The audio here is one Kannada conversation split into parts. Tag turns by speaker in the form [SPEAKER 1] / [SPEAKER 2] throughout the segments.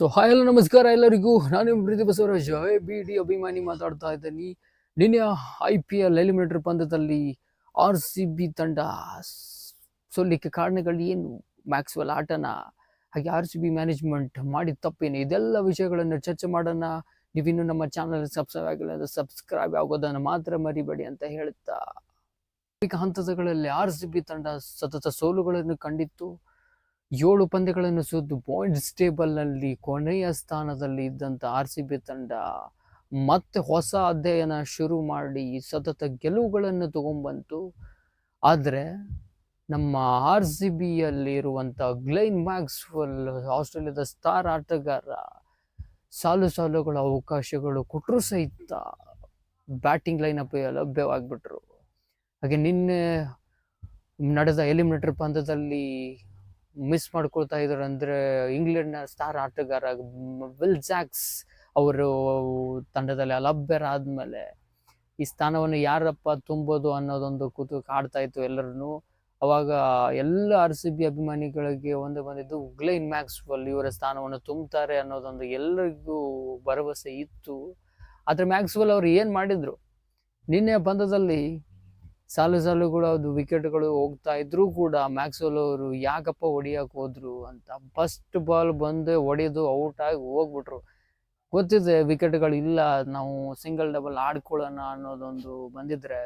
[SPEAKER 1] ಸೊ ಹಾಯ್ ಎಲ್ಲ, ನಮಸ್ಕಾರ ಎಲ್ಲರಿಗೂ. ನಾನು ನಿಮ್ಮ ಪ್ರೀತಿ ಬಸವರಾಜ್. ಎ ಬಿ ಡಿ ಅಭಿಮಾನಿ ಮಾತಾಡ್ತಾ ಇದ್ದೀನಿ. ನಿನ್ನೆ ಐ ಪಿ ಎಲ್ ಎಲಿಮಿನೇಟರ್ ಪಂದ್ಯದಲ್ಲಿ ಆರ್ ಸಿ ಬಿ ತಂಡ ಸೋಲಿಕ್ಕೆ ಕಾರಣಗಳು ಏನು? ಮ್ಯಾಕ್ಸ್ವೆಲ್ ಆಟನ, ಹಾಗೆ ಆರ್ ಸಿ ಬಿ ಮ್ಯಾನೇಜ್ಮೆಂಟ್ ಮಾಡಿದ ತಪ್ಪೇನು? ಇದೆಲ್ಲ ವಿಷಯಗಳನ್ನು ಚರ್ಚೆ ಮಾಡೋಣ. ನೀವಿನ್ನು ನಮ್ಮ ಚಾನಲ್ ಸಬ್ಸ್ಕ್ರೈಬ್ ಆಗಿಲ್ಲ ಅಂದರೆ ಸಬ್ಸ್ಕ್ರೈಬ್ ಆಗೋದನ್ನು ಮಾತ್ರ ಮರಿಬೇಡಿ ಅಂತ ಹೇಳ್ತಾ. ಈಗ ಹಂತಗಳಲ್ಲಿ ಆರ್ ಸಿ ಬಿ ತಂಡ ಸತತ ಸೋಲುಗಳನ್ನು ಕಂಡಿತ್ತು. ಏಳು ಪಂದ್ಯಗಳನ್ನು ಸೋತು ಪಾಯಿಂಟ್ಸ್ ಟೇಬಲ್ನಲ್ಲಿ ಕೊನೆಯ ಸ್ಥಾನದಲ್ಲಿ ಇದ್ದಂಥ ಆರ್ ಸಿ ಬಿ ತಂಡ ಮತ್ತೆ ಹೊಸ ಅಧ್ಯಯನ ಶುರು ಮಾಡಿ ಸತತ ಗೆಲುವುಗಳನ್ನು ತಗೊಂಡ್ಬಂತು. ಆದರೆ ನಮ್ಮ ಆರ್ ಸಿ ಬಿಯಲ್ಲಿ ಇರುವಂಥ ಗ್ಲೈನ್ ಮ್ಯಾಕ್ಸ್ವೆಲ್, ಆಸ್ಟ್ರೇಲಿಯಾದ ಸ್ಟಾರ್ ಆಟಗಾರ, ಸಾಲು ಸಾಲುಗಳ ಅವಕಾಶಗಳು ಕೊಟ್ಟರು ಸಹಿತ ಬ್ಯಾಟಿಂಗ್ ಲೈನಪ್ ಲಭ್ಯವಾಗ್ಬಿಟ್ರು. ಹಾಗೆ ನಿನ್ನೆ ನಡೆದ ಎಲಿಮಿನೇಟರ್ ಪಂದ್ಯದಲ್ಲಿ ಮಿಸ್ ಮಾಡ್ಕೊಳ್ತಾ ಇದ್ದಾರೆ ಅಂದರೆ ಇಂಗ್ಲೆಂಡ್ನ ಸ್ಟಾರ್ ಆಟಗಾರ ವಿಲ್ ಜಾಕ್ಸ್ ಅವರು ತಂಡದಲ್ಲಿ ಅಲಭ್ಯರಾದ್ಮೇಲೆ ಈ ಸ್ಥಾನವನ್ನು ಯಾರಪ್ಪ ತುಂಬೋದು ಅನ್ನೋದೊಂದು ಕೂತು ಕಾಡ್ತಾ ಇತ್ತು ಎಲ್ಲರೂ ಅವಾಗ ಎಲ್ಲ ಆರ್ ಸಿ ಬಿ ಅಭಿಮಾನಿಗಳಿಗೆ ಒಂದೇ ಬಂದಿದ್ದು ಗ್ಲೈನ್ ಮ್ಯಾಕ್ಸ್ವೆಲ್ ಇವರ ಸ್ಥಾನವನ್ನು ತುಂಬುತ್ತಾರೆ ಅನ್ನೋದೊಂದು ಎಲ್ಲರಿಗೂ ಭರವಸೆ ಇತ್ತು. ಆದರೆ ಮ್ಯಾಕ್ಸ್ವೆಲ್ ಅವರು ಏನು ಮಾಡಿದ್ರು? ನಿನ್ನೆ ಪಂದ್ಯದಲ್ಲಿ ಸಾಲು ಸಾಲುಗಳು ಅದು ವಿಕೆಟ್ಗಳು ಹೋಗ್ತಾ ಇದ್ರು ಕೂಡ ಮ್ಯಾಕ್ಸ್ವೆಲ್ ಅವರು ಯಾಕಪ್ಪ ಹೊಡಿಯಕ್ಕೆ ಹೋದ್ರು ಅಂತ ಫಸ್ಟ್ ಬಾಲ್ ಬಂದು ಹೊಡೆದು ಔಟ್ ಆಗಿ ಹೋಗ್ಬಿಟ್ರು. ಗೊತ್ತಿದೆ ವಿಕೆಟ್ಗಳು ಇಲ್ಲ, ನಾವು ಸಿಂಗಲ್ ಡಬಲ್ ಆಡ್ಕೊಳ್ಳೋಣ ಅನ್ನೋದೊಂದು ಬಂದಿದ್ರೆ,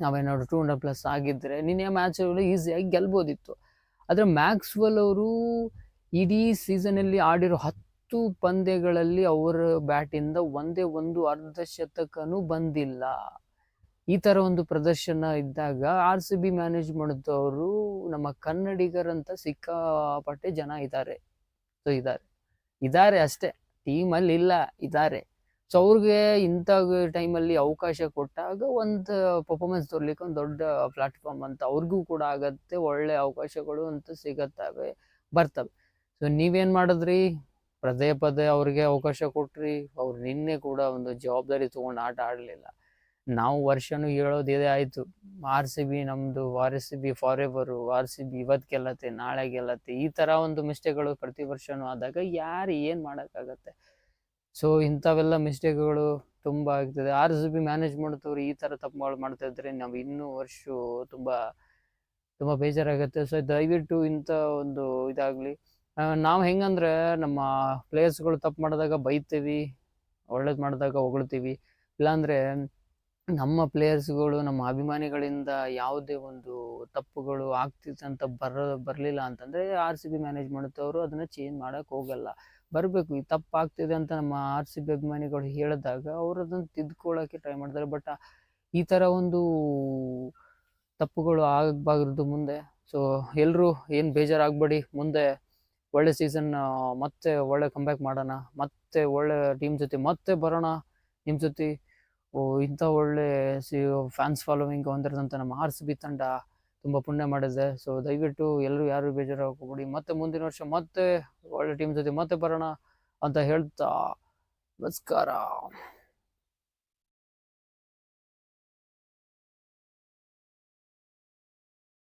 [SPEAKER 1] ನಾವೇನಾದ್ರು ಟೂ ಹಂಡ್ರೆಡ್ ಪ್ಲಸ್ ಆಗಿದ್ರೆ ನಿನ್ನೆ ಮ್ಯಾಚ್ ಈಸಿಯಾಗಿ ಗೆಲ್ಬೋದಿತ್ತು. ಆದರೆ ಮ್ಯಾಕ್ಸ್ವೆಲ್ ಅವರು ಇಡೀ ಸೀಸನಲ್ಲಿ ಆಡಿರೋ ಹತ್ತು ಪಂದ್ಯಗಳಲ್ಲಿ ಅವರ ಬ್ಯಾಟಿಂದ ಒಂದೇ ಒಂದು ಅರ್ಧ ಶತಕನೂ ಬಂದಿಲ್ಲ. ಈ ತರ ಒಂದು ಪ್ರದರ್ಶನ ಇದ್ದಾಗ ಆರ್ ಸಿ ಬಿ ಮ್ಯಾನೇಜ್ ಮಾಡಿದವರು ನಮ್ಮ ಕನ್ನಡಿಗರಂತ ಸಿಕ್ಕಾಪಟ್ಟೆ ಜನ ಇದ್ದಾರೆ. ಸೊ ಇದ್ದಾರೆ. ಇದ್ದಾರೆ ಅಷ್ಟೇ. ಟೀಮಲ್ಲಿ ಇಲ್ಲ, ಇದ್ದಾರೆ. ಸೊ ಅವ್ರಿಗೆ ಇಂಥ ಟೈಮಲ್ಲಿ ಅವಕಾಶ ಕೊಟ್ಟಾಗ ಒಂದು ಪರ್ಫಾರ್ಮೆನ್ಸ್ ತೋರ್ಲಿಕ್ಕೆ ಒಂದು ದೊಡ್ಡ ಪ್ಲಾಟ್ಫಾರ್ಮ್ ಅಂತ ಅವ್ರಿಗೂ ಕೂಡ ಆಗತ್ತೆ, ಒಳ್ಳೆ ಅವಕಾಶಗಳು ಅಂತ ಸಿಗತ್ತವೆ, ಬರ್ತವೆ. ಸೊ ನೀವೇನ್ ಮಾಡಿದ್ರಿ? ಪದೇ ಪದೇ ಅವ್ರಿಗೆ ಅವಕಾಶ ಕೊಟ್ರಿ. ಅವ್ರು ನಿನ್ನೆ ಕೂಡ ಒಂದು ಜವಾಬ್ದಾರಿ ತಗೊಂಡು ಆಟ ಆಡಲಿಲ್ಲ. ನಾವು ವರ್ಷನು ಹೇಳೋದು ಇದೇ ಆಯ್ತು. ಆರ್ ಸಿ ಬಿ ನಮ್ದು R C B forever R C B ಇವತ್ತು ಗೆಲ್ಲತ್ತೆ, ನಾಳೆ ಗೆಲ್ಲತ್ತೆ, ಈ ತರ ಒಂದು ಮಿಸ್ಟೇಕ್ಗಳು ಪ್ರತಿ ವರ್ಷನೂ ಆದಾಗ ಯಾರು ಏನ್ ಮಾಡಕ್ಕಾಗತ್ತೆ? ಸೊ ಇಂಥವೆಲ್ಲ ಮಿಸ್ಟೇಕ್ಗಳು ತುಂಬಾ ಆಗ್ತದೆ. ಆರ್ ಸಿ ಬಿ ಮ್ಯಾನೇಜ್ ಈ ತರ ತಪ್ಪುಗಳು ಮಾಡ್ತಾ ಇದ್ರೆ ನಾವು ಇನ್ನೂ ವರ್ಷ ತುಂಬಾ ತುಂಬಾ ಬೇಜಾರಾಗತ್ತೆ. ಸೊ ದಯವಿಟ್ಟು ಇಂಥ ಒಂದು ಇದಾಗ್ಲಿ. ನಾವು ಹೆಂಗಂದ್ರೆ ನಮ್ಮ ಪ್ಲೇಯರ್ಸ್ಗಳು ತಪ್ಪು ಮಾಡಿದಾಗ ಬೈತೀವಿ, ಒಳ್ಳೇದು ಮಾಡಿದಾಗ ಹೊಗಳ್ತೀವಿ. ಇಲ್ಲಾಂದ್ರೆ ನಮ್ಮ ಪ್ಲೇಯರ್ಸ್ಗಳು ನಮ್ಮ ಅಭಿಮಾನಿಗಳಿಂದ ಯಾವುದೇ ಒಂದು ತಪ್ಪುಗಳು ಆಗ್ತಿತ್ತು ಅಂತ ಬರ, ಬರಲಿಲ್ಲ ಅಂತಂದರೆ ಆರ್ ಸಿ ಬಿ ಮ್ಯಾನೇಜ್ ಮಾಡುತ್ತವರು ಅದನ್ನ ಚೇಂಜ್ ಮಾಡೋಕ್ಕೆ ಹೋಗಲ್ಲ. ಬರಬೇಕು, ಈ ತಪ್ಪು ಆಗ್ತಿದೆ ಅಂತ ನಮ್ಮ ಆರ್ ಸಿ ಬಿ ಅಭಿಮಾನಿಗಳು ಹೇಳಿದಾಗ ಅವರು ಅದನ್ನ ತಿದ್ಕೊಳ್ಳೋಕೆ ಟ್ರೈ ಮಾಡ್ತಾರೆ. ಬಟ್ ಈ ಥರ ಒಂದು ತಪ್ಪುಗಳು ಆಗಬಾರ್ದು ಮುಂದೆ. ಸೊ ಎಲ್ಲರೂ ಏನು ಬೇಜಾರಾಗಬೇಡಿ. ಮುಂದೆ ಒಳ್ಳೆ ಸೀಸನ್ ಮತ್ತೆ ಒಳ್ಳೆ ಕಂಬ್ಯಾಕ್ ಮಾಡೋಣ. ಮತ್ತೆ ಒಳ್ಳೆ ಟೀಮ್ ಜೊತೆ ಮತ್ತೆ ಬರೋಣ. ನಿಮ್ಮ ಜೊತೆ ಇಂಥ ಒಳ್ಳೆ ಸಿ ಫ್ಯಾನ್ಸ್ ಫಾಲೋವಿಂಗ್ ಹೊಂದಿರೋದಂಥ ನಮ್ಮ ಆರ್ ಸಿ ಬಿ ತಂಡ ತುಂಬ ಪುಣ್ಯ ಮಾಡಿದೆ. ಸೊ ದಯವಿಟ್ಟು ಎಲ್ಲರೂ ಯಾರು ಬೇಜಾರಾಗಬೇಡಿ. ಮತ್ತೆ ಮುಂದಿನ ವರ್ಷ ಮತ್ತೆ ಒಳ್ಳೆ ಟೀಮ್ ಜೊತೆ ಮತ್ತೆ ಬರೋಣ ಅಂತ ಹೇಳ್ತಾ, ನಮಸ್ಕಾರ.